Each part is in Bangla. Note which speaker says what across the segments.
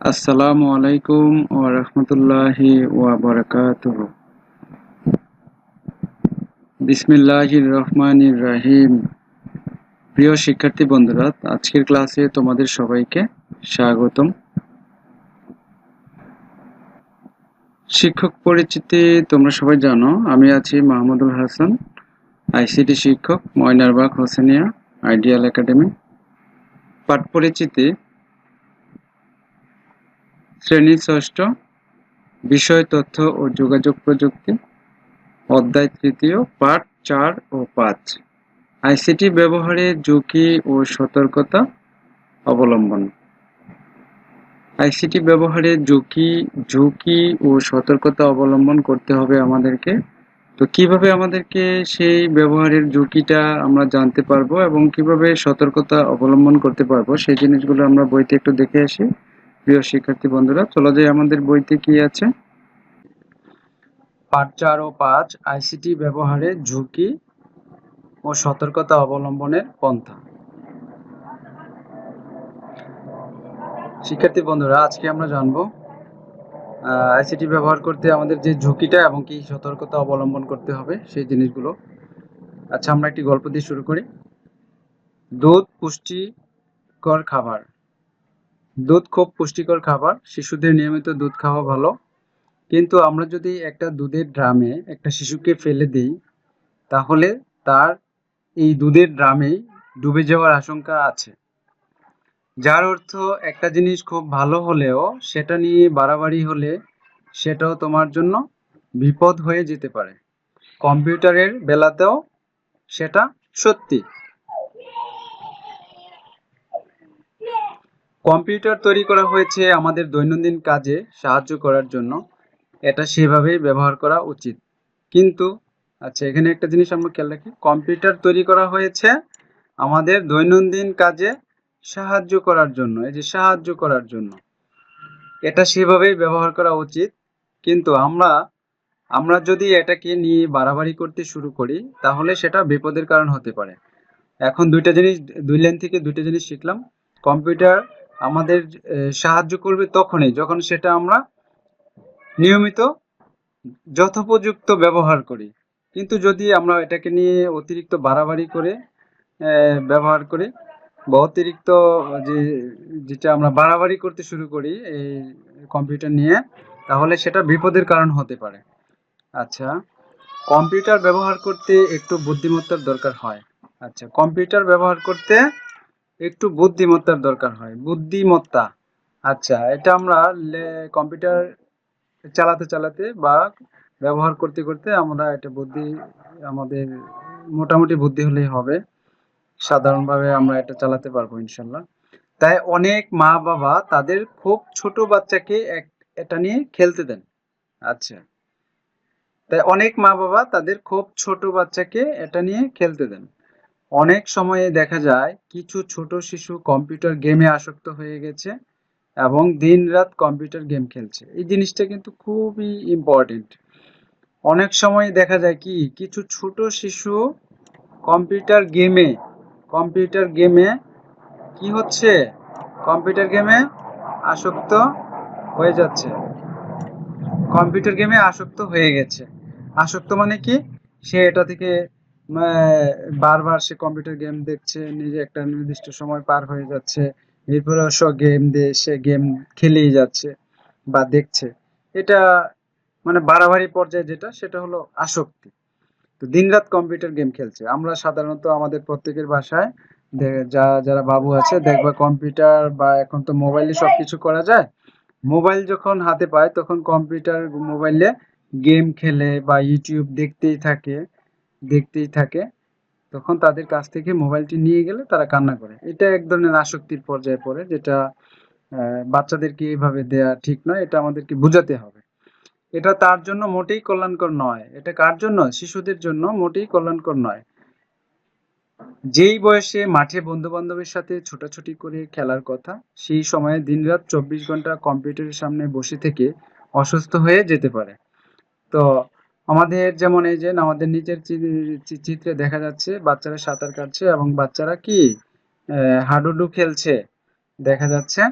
Speaker 1: আসসালামু আলাইকুম রাহমাতুল্লাহি ওয়া বারাকাতুহু। বিসমিল্লাহির রহমানির রহিম। প্রিয় শিক্ষার্থী বন্ধুরা, আজকের ক্লাসে তোমাদের সবাইকে স্বাগতম। শিক্ষক পরিচিতি তোমরা সবাই জানো, আমি আছি মাহমুদুল হাসান, আইসিটি শিক্ষক, ময়নারবাগ হোসেনিয়া আইডিয়াল একাডেমি। পাঠ পরিচিতি শ্রেণি ষষ্ঠ, বিষয় তথ্য ও যোগাযোগ প্রযুক্তি, অধ্যায় তৃতীয়, পাঠ চার ও পাঁচ। আইসিটি ব্যবহারে ঝুঁকি ও সতর্কতা অবলম্বন। আইসিটি ব্যবহারে ঝুঁকি ঝুঁকি ও সতর্কতা অবলম্বন করতে হবে আমাদেরকে। তো কীভাবে আমাদেরকে সেই ব্যবহারের ঝুঁকিটা আমরা জানতে পারব এবং কীভাবে সতর্কতা অবলম্বন করতে পারব, সেই জিনিসগুলো আমরা বইতে একটু দেখে আসি। প্রিয় শিক্ষার্থী বন্ধুরা, চলো যাই আমাদের বইতে কি আছে। পাঠ চার ও পাঁচ, আইসিটি ব্যবহারে ঝুঁকি ও সতর্কতা অবলম্বনের পন্থা। শিক্ষার্থী বন্ধুরা, আজকে আমরা জানব আইসিটি ব্যবহার করতে আমাদের যে ঝুঁকিটা এবং কি সতর্কতা অবলম্বন করতে হবে সেই জিনিসগুলো। আচ্ছা আমরা একটি গল্প দিয়ে শুরু করি। দুধ পুষ্টিকর খাবার। দুধ খুব পুষ্টিকর খাবার, শিশুদের নিয়মিত দুধ খাওয়া ভালো। কিন্তু আমরা যদি একটা দুধের ড্রামে একটা শিশুকে ফেলে দিই, তাহলে তার এই দুধের ড্রামে ডুবে যাওয়ার আশঙ্কা আছে। যার অর্থ একটা জিনিস খুব ভালো হলেও সেটা নিয়ে বাড়াবাড়ি হলে সেটাও তোমার জন্য বিপদ হয়ে যেতে পারে। কম্পিউটারের বেলাতেও সেটা সত্যি। কম্পিউটার তৈরি করা হয়েছে আমাদের দৈনন্দিন কাজে সাহায্য করার জন্য। এটা সেভাবেই ব্যবহার করা উচিত। কিন্তু আচ্ছা এখানে একটা জিনিস আমরা খেয়াল রাখি। কম্পিউটার তৈরি করা হয়েছে আমাদের দৈনন্দিন কাজে সাহায্য করার জন্য, এই যে সাহায্য করার জন্য। এটা সেভাবেই ব্যবহার করা উচিত। কিন্তু আমরা আমরা যদি এটাকে নিয়ে বাড়াবাড়ি করতে শুরু করি, তাহলে সেটা বিপদের কারণ হতে পারে। এখন দুইটা জিনিস, দুই লাইন থেকে দুইটা জিনিস শিখলাম। কম্পিউটার আমাদের সাহায্য করবে তখনই, যখন সেটা আমরা নিয়মিত যথোপযুক্ত ব্যবহার করি। কিন্তু যদি আমরা এটাকে নিয়ে অতিরিক্ত বাড়াবাড়ি করে ব্যবহার করি, বা অতিরিক্ত যে, যেটা আমরা বাড়াবাড়ি করতে শুরু করি এই কম্পিউটার নিয়ে, তাহলে সেটা বিপদের কারণ হতে পারে। আচ্ছা কম্পিউটার ব্যবহার করতে একটু বুদ্ধিমত্তার দরকার হয়। আচ্ছা কম্পিউটার ব্যবহার করতে একটু বুদ্ধিমত্তার দরকার হয়। বুদ্ধিমত্তা। আচ্ছা এটা আমরা কম্পিউটার চালাতে চালাতে বা ব্যবহার করতে করতে আমরা এটা বুদ্ধি, আমাদের মোটামুটি বুদ্ধি হলেই হবে। সাধারণভাবে আমরা এটা চালাতে পারব ইনশাল্লাহ। তাই অনেক মা বাবা তাদের খুব ছোট বাচ্চাকে এটা নিয়ে খেলতে দেন। আচ্ছা। তাই অনেক মা বাবা তাদের খুব ছোট বাচ্চাকে এটা নিয়ে খেলতে দেন। অনেক সময়ে দেখা যায় কিছু ছোট শিশু কম্পিউটার গেমে আসক্ত হয়ে গেছে এবং দিন রাত কম্পিউটার গেম খেলছে। এই জিনিসটা কিন্তু খুবই ইম্পর্টেন্ট অনেক সময় দেখা যায় কি, কিছু ছোট শিশু কম্পিউটার গেমে কম্পিউটার গেমে কি হচ্ছে? কম্পিউটার গেমে আসক্ত হয়ে যাচ্ছে। কম্পিউটার গেমে আসক্ত হয়ে গেছে। আসক্ত মানে কি? সে এটা থেকে বারবার সে কম্পিউটার গেম দেখছে, নিজে একটা নির্দিষ্ট সময় পার হয়ে যাচ্ছে এরপরে সব গেম দিয়ে সে গেম খেলেই যাচ্ছে বা দেখছে। এটা মানে বাড়াবাড়ি পর্যায়ে যেটা, সেটা হলো আসক্তি। তো দিনরাত কম্পিউটার গেম খেলছে। আমরা সাধারণত আমাদের প্রত্যেকের বাসায় যা, যারা বাবু আছে, দেখবা কম্পিউটার বা এখন তো মোবাইলে সবকিছু করা যায়। মোবাইল যখন হাতে পায়, তখন কম্পিউটার মোবাইলে গেম খেলে বা ইউটিউব দেখতেই থাকে। দেখতেই থাকে। তখন তাদের কাছ থেকে মোবাইলটি নিয়ে গেলে তারা কান্না করে। এটা এক ধরনের আসক্তির পর্যায়ে পড়ে, যেটা বাচ্চাদেরকে এইভাবে দেয়া ঠিক নয়, এটা আমাদেরকে বুঝাতে হবে। এটা তার জন্য মোটেই কল্যাণকর নয়। এটা কার জন্য? শিশুদের জন্য মোটেই কল্যাণকর নয়। যেই বয়সে মাঠে বন্ধু বান্ধবের সাথে ছোটাছুটি করে খেলার কথা, সেই সময়ে দিনরাত চব্বিশ ঘণ্টা কম্পিউটারের সামনে বসে থেকে অসুস্থ হয়ে যেতে পারে। তো আমাদের যেমন এই যে আমাদের নিচের চিত্রে দেখা যাচ্ছে বাচ্চারা সাঁতার কাটছে এবং বাচ্চারা কি হাডুডু খেলছে। দেখা যাচ্ছে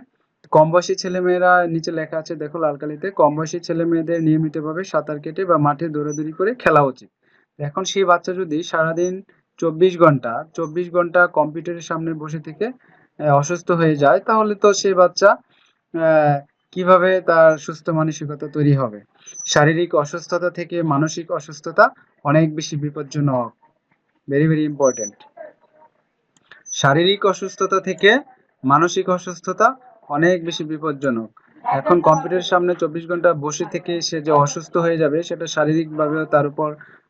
Speaker 1: কম বয়সী ছেলেমেয়েরা নিচে লেখা আছে, দেখো লাল কালিতে কম বয়সী ছেলে মেয়েদের নিয়মিতভাবে সাঁতার কেটে বা মাঠে দৌড়াদৌড়ি করে খেলা উচিত। এখন সেই বাচ্চা যদি সারাদিন চব্বিশ ঘণ্টা চব্বিশ ঘণ্টা কম্পিউটারের সামনে বসে থেকে অসুস্থ হয়ে যায়, তাহলে তো সেই বাচ্চা কীভাবে তার সুস্থ মানসিকতা তৈরি হবে? শারীরিক অসুস্থতা থেকে মানসিক অসুস্থতা অনেক বেশি বিপজ্জনক। ভেরি ভেরি ইম্পর্টেন্ট শারীরিক অসুস্থতা থেকে মানসিক অসুস্থতা অনেক বেশি বিপজ্জনক। এখন কম্পিউটারের সামনে চব্বিশ ঘণ্টা বসে থেকে সে যে অসুস্থ হয়ে যাবে, সেটা শারীরিকভাবেও তার উপর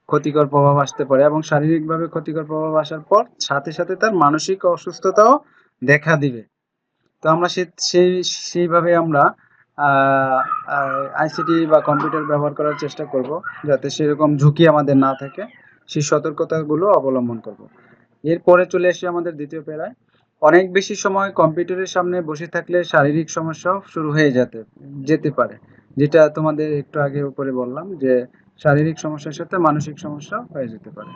Speaker 1: ক্ষতিকর প্রভাব আসতে পারে এবং শারীরিকভাবে ক্ষতিকর প্রভাব আসার পর সাথে সাথে তার মানসিক অসুস্থতাও দেখা দিবে। তো আমরা সে সেই সেইভাবে আমরা আইসিটি বা কম্পিউটার ব্যবহার করার চেষ্টা করব, যাতে সেরকম ঝুঁকি আমাদের না থাকে, সেই সতর্কতাগুলো অবলম্বন করব। এরপরে চলে আসি আমাদের দ্বিতীয় প্যারায় অনেক বেশি সময় কম্পিউটারের সামনে বসে থাকলে শারীরিক সমস্যাও শুরু হয়ে যেতে যেতে পারে, যেটা তোমাদের একটু আগে উপরে বললাম যে শারীরিক সমস্যার সাথে মানসিক সমস্যা হয়ে যেতে পারে।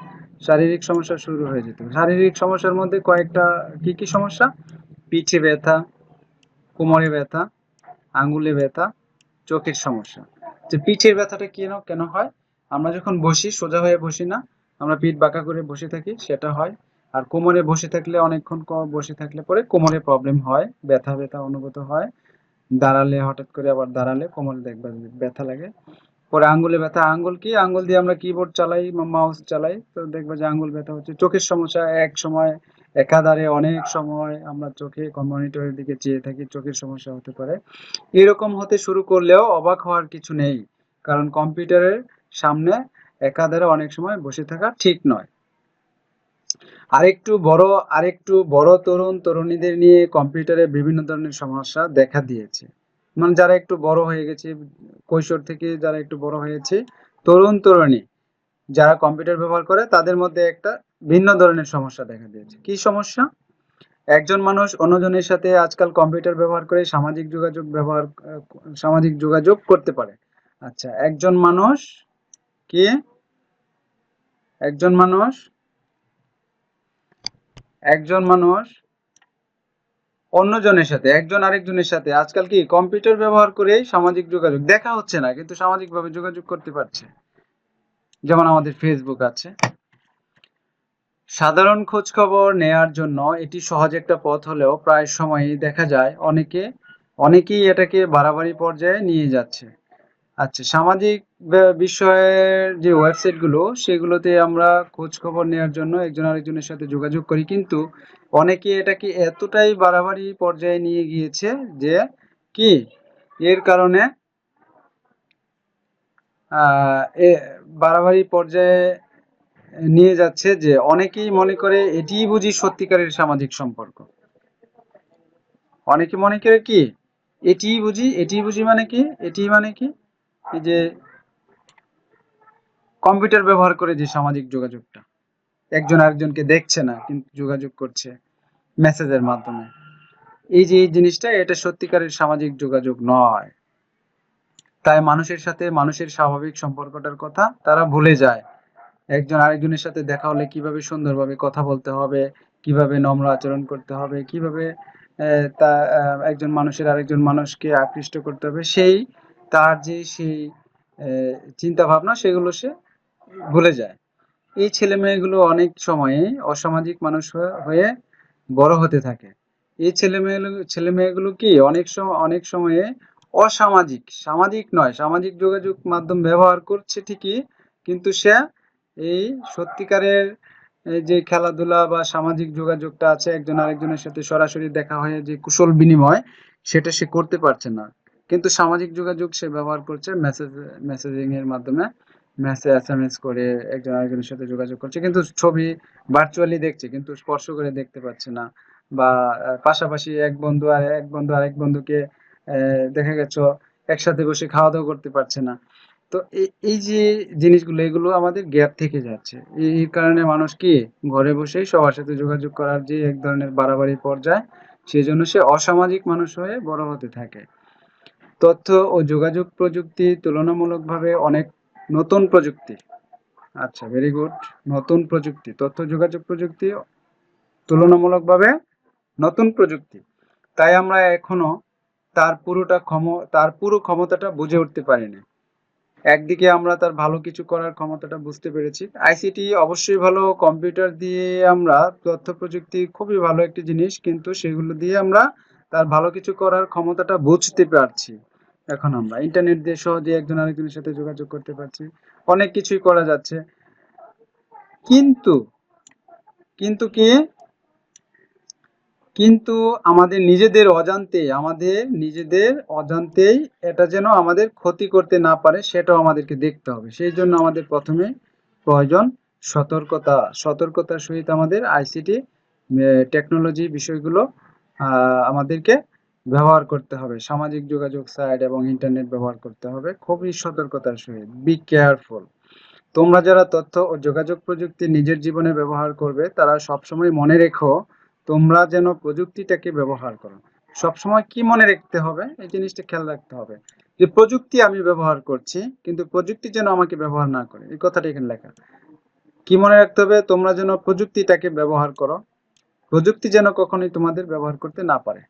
Speaker 1: শারীরিক সমস্যা শুরু হয়ে যেতে পারে। শারীরিক সমস্যার মধ্যে কয়েকটা কি কি সমস্যা? পিঠে ব্যথা, কোমরে ব্যথা আঙ্গুলে ব্যথা, চোখের সমস্যা। যে পিঠের ব্যথাটা কেন কেন হয়? আমরা যখন বসি, সোজা হয়ে বসি না, আমরা পিঠ বাঁকা করে বসে থাকি, সেটা হয়। আর কোমরে বসে থাকলে, অনেকক্ষণ বসে থাকলে পরে কোমরে প্রবলেম হয়, ব্যথা ব্যথা অনুভূত হয়। দাঁড়ালে, হঠাৎ করে আবার দাঁড়ালে কোমরে দেখবে ব্যথা লাগে। পরে আঙ্গুলে ব্যথা, আঙ্গুল কি? আঙ্গুল দিয়ে আমরা কিবোর্ড চালাই মাউস চালাই, তো দেখবে যে আঙ্গুল ব্যথা হচ্ছে। চোখের সমস্যা এক সময় একাধারে অনেক সময় আমরা চোখে মনিটরের দিকে চেয়ে থাকি, চোখের সমস্যা হতে পারে। এরকম হতে শুরু করলেও অবাক হওয়ার কিছু নেই, কারণ কম্পিউটারের সামনে একাধারে অনেক সময় বসে থাকা ঠিক নয়। আরেকটু বড় আরেকটু বড় তরুণ তরুণীদের নিয়ে কম্পিউটারে বিভিন্ন ধরনের সমস্যা দেখা দিয়েছে। মানে যারা একটু বড় হয়ে গেছে, কৈশোর থেকে যারা একটু বড় হয়েছে, তরুণ তরুণী যারা কম্পিউটার ব্যবহার করে, তাদের মধ্যে একটা ভিন্ন ধরনের সমস্যা দেখা দিয়েছে। কি সমস্যা? একজন মানুষ অন্যজনের সাথে আজকাল কম্পিউটার ব্যবহার করে সামাজিক যোগাযোগ ব্যবহার, সামাজিক যোগাযোগ করতে পারে। আচ্ছা একজন মানুষ কি? একজন মানুষ একজন মানুষ অন্যজনের সাথে, একজন আরেকজনের সাথে আজকাল কি কম্পিউটার ব্যবহার করে সামাজিক যোগাযোগ? দেখা হচ্ছে না, কিন্তু সামাজিকভাবে যোগাযোগ করতে পারছে। যেমন আমাদের ফেসবুক আছে। সাধারণ খোঁজ খবর নেয়ার জন্য এটি সহজ একটা পথ হলেও প্রায় সময়ই দেখা যায় অনেকে, অনেকেই এটাকে বাড়াবাড়ি পর্যায়ে নিয়ে যাচ্ছে। আচ্ছা সামাজিক বিষয়ের যে ওয়েবসাইটগুলো, সেগুলোতে আমরা খোঁজ খবর নেওয়ার জন্য একজন আরেকজনের সাথে যোগাযোগ করি, কিন্তু অনেকে এটাকে এতটাই বাড়াবাড়ি পর্যায়ে নিয়ে গিয়েছে যে কি? এর কারণে বাড়াবাড়ি পর্যায়ে নিয়ে যাচ্ছে যে অনেকেই মনে করে এটিই বুঝি সত্যিকারের সামাজিক সম্পর্ক। অনেকে মনে করে কি? এটিই বুঝি এটিই বুঝি মানে কি? এটি মানে কি? এই যে কম্পিউটার ব্যবহার করে যে সামাজিক যোগাযোগটা। একজন আরেকজনকে দেখছে না, কিন্তু যোগাযোগ করছে মেসেজের মাধ্যমে। এই যে এই জিনিসটা, এটা সত্যিকারের সামাজিক যোগাযোগ নয়। তাই মানুষের সাথে মানুষের স্বাভাবিক সম্পর্কটার কথা তারা ভুলে যায়। একজন আরেকজনের সাথে দেখা হলে কীভাবে সুন্দরভাবে কথা বলতে হবে, কীভাবে নম্র আচরণ করতে হবে, কীভাবে তা একজন মানুষের আরেকজন মানুষকে আকৃষ্ট করতে হবে, সেই, তার যে সেই চিন্তা ভাবনা সেগুলো সে ভুলে যায়। এই ছেলে মেয়েগুলো অনেক সময়ে অসামাজিক মানুষ হয়ে- বড় হতে থাকে। এই ছেলে মেয়েগুলো ছেলে মেয়েগুলো কি অনেক সময় অনেক সময়ে অসামাজিক, সামাজিক নয়, সামাজিক যোগাযোগ মাধ্যম ব্যবহার করছে ঠিকই, কিন্তু সে এই সত্যিকারের যে খেলাধুলা বা সামাজিক যোগাযোগটা আছে, একজন আরেকজনের সাথে সরাসরি দেখা হয়ে যে কুশল বিনিময়, সেটা সে করতে পারছে না। কিন্তু সামাজিক যোগাযোগ সে ব্যবহার করছে মেসেজ মেসেজিং এর মাধ্যমে। মেসেজ এস এম এস করে একজন আরেকজনের সাথে যোগাযোগ করছে, কিন্তু ছবি ভার্চুয়ালি দেখছে, কিন্তু স্পর্শ করে দেখতে পাচ্ছে না। বা পাশাপাশি এক বন্ধু আর এক বন্ধু আরেক বন্ধুকে দেখা গেছে, একসাথে বসে খাওয়া দাওয়া করতে পারছে না। তো এই- যে জিনিসগুলো, এগুলো আমাদের গ্যাপ থেকে যাচ্ছে। এই কারণে মানুষ কি ঘরে বসেই সবার সাথে যোগাযোগ করার যে এক ধরনের বাড়াবাড়ি পর্যায় সেই জন্য সে অসামাজিক মানুষ হয়ে বড় হতে থাকে। তথ্য ও যোগাযোগ প্রযুক্তি তুলনামূলকভাবে অনেক নতুন প্রযুক্তি। আচ্ছা ভেরি গুড নতুন প্রযুক্তি, তথ্য, যোগাযোগ প্রযুক্তি তুলনামূলকভাবে নতুন প্রযুক্তি। তাই আমরা এখনও তার পুরোটা ক্ষম, তার পুরো ক্ষমতাটা বুঝে উঠতে পারিনি। একদিকে আমরা তার ভালো কিছু করার ক্ষমতাটা বুঝতে পেরেছি। আইসিটি অবশ্যই ভালো কম্পিউটার দিয়ে আমরা তথ্য প্রযুক্তি খুবই ভালো একটি জিনিস, কিন্তু সেগুলো দিয়ে আমরা তার ভালো কিছু করার ক্ষমতাটা বুঝতে পারছি। এখন আমরা ইন্টারনেট দিয়ে সহজে একজন আরেকজনের সাথে যোগাযোগ করতে পারছি। অনেক কিছুই করা যাচ্ছে। কিন্তু কিন্তু কি? কিন্তু আমাদের নিজেদের অজান্তে আমাদের নিজেদের অজান্তেই এটা যেন আমাদের ক্ষতি করতে না পারে, সেটাও আমাদেরকে দেখতে হবে। সেই জন্য আমাদের প্রথমে প্রয়োজন সতর্কতা, সতর্কতার সহিত আমাদের আইসিটি টেকনোলজি বিষয়গুলো আমাদেরকে ব্যবহার করতে হবে। সামাজিক যোগাযোগ সাইট এবং ইন্টারনেট ব্যবহার করতে হবে, খুবই সতর্কতার সহিত। বি কেয়ারফুল তোমরা যারা তথ্য ও যোগাযোগ প্রযুক্তি নিজের জীবনে ব্যবহার করবে, তারা সবসময় মনে রেখো তোমরা যেন প্রযুক্তিটাকে ব্যবহার করো। সবসময় কি মনে রাখতে হবে? এই জিনিসটা খেয়াল রাখতে হবে। যে প্রযুক্তি আমি ব্যবহার করছি, কিন্তু প্রযুক্তি যেন আমাকে ব্যবহার না করে। এই কথাটা এখানে লেখা। কি মনে রাখতে হবে? তোমরা যেন প্রযুক্তিটাকে ব্যবহার করো। প্রযুক্তি যেন কখনোই তোমাদের ব্যবহার করতে না পারে।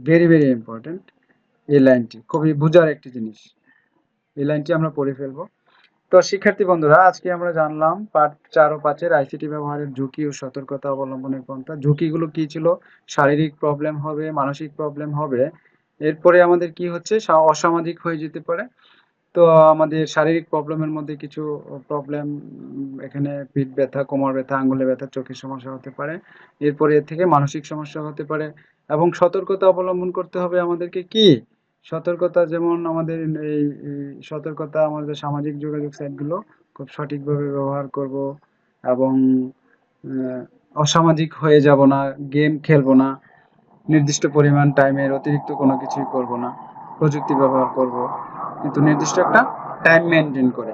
Speaker 1: ভেরি ভেরি ইম্পর্টেন্ট এই লাইনটি খুবই বোঝার একটি জিনিস। এই লাইনটি আমরা পড়ে ফেলব। তো শিক্ষার্থী বন্ধুরা, আজকে আমরা জানলাম পাঠ চার ও পাঁচের আইসিটি ব্যবহারের ঝুঁকি ও সতর্কতা অবলম্বনের পন্থা। ঝুঁকিগুলো কি ছিল? শারীরিক প্রবলেম হবে, মানসিক প্রবলেম হবে। এরপরে আমাদের কি হচ্ছে? অসামাজিক হয়ে যেতে পারে। তো আমাদের শারীরিক প্রবলেমের মধ্যে কিছু প্রবলেম এখানে পিঠ ব্যথা, কোমর ব্যথা আঙ্গুলে ব্যথা, চোখের সমস্যা হতে পারে। এরপরে এর থেকে মানসিক সমস্যা হতে পারে। এবং সতর্কতা অবলম্বন করতে হবে আমাদেরকে কি? সতর্কতা যেমন আমাদের এই সতর্কতা আমাদের সামাজিক যোগাযোগ সাইটগুলো খুব সঠিকভাবে ব্যবহার করব এবং অসামাজিক হয়ে যাব না, গেম খেলব না, নির্দিষ্ট পরিমাণ টাইমের অতিরিক্ত কোনো কিছুই করব না, প্রযুক্তি ব্যবহার করব। কিন্তু নির্দিষ্ট একটা টাইম মেনটেন করে।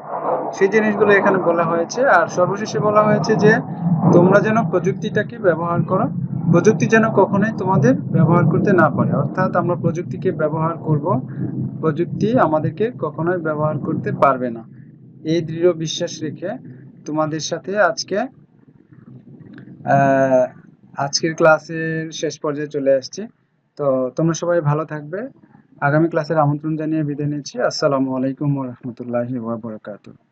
Speaker 1: সেই জিনিসগুলো এখানে বলা হয়েছে, আর সর্বশেষে বলা হয়েছে যে তোমরা যেন প্রযুক্তিটাকে ব্যবহার করো প্রযুক্তি যেন কখনোই তোমাদের ব্যবহার করতে না পারে। অর্থাৎ আমরা প্রযুক্তিকে ব্যবহার করব, প্রযুক্তি আমাদেরকে কখনোই ব্যবহার করতে পারবে না। এই দৃঢ় বিশ্বাস রেখে তোমাদের সাথে আজকে আজকের ক্লাসের শেষ পর্যায়ে চলে আসছি। তো তোমরা সবাই ভালো থাকবে। আগামী ক্লাসের আমন্ত্রণ জানিয়ে বিদায় নিচ্ছি। আসসালামু আলাইকুম রাহমাতুল্লাহি ওয়া বারাকাতুহু।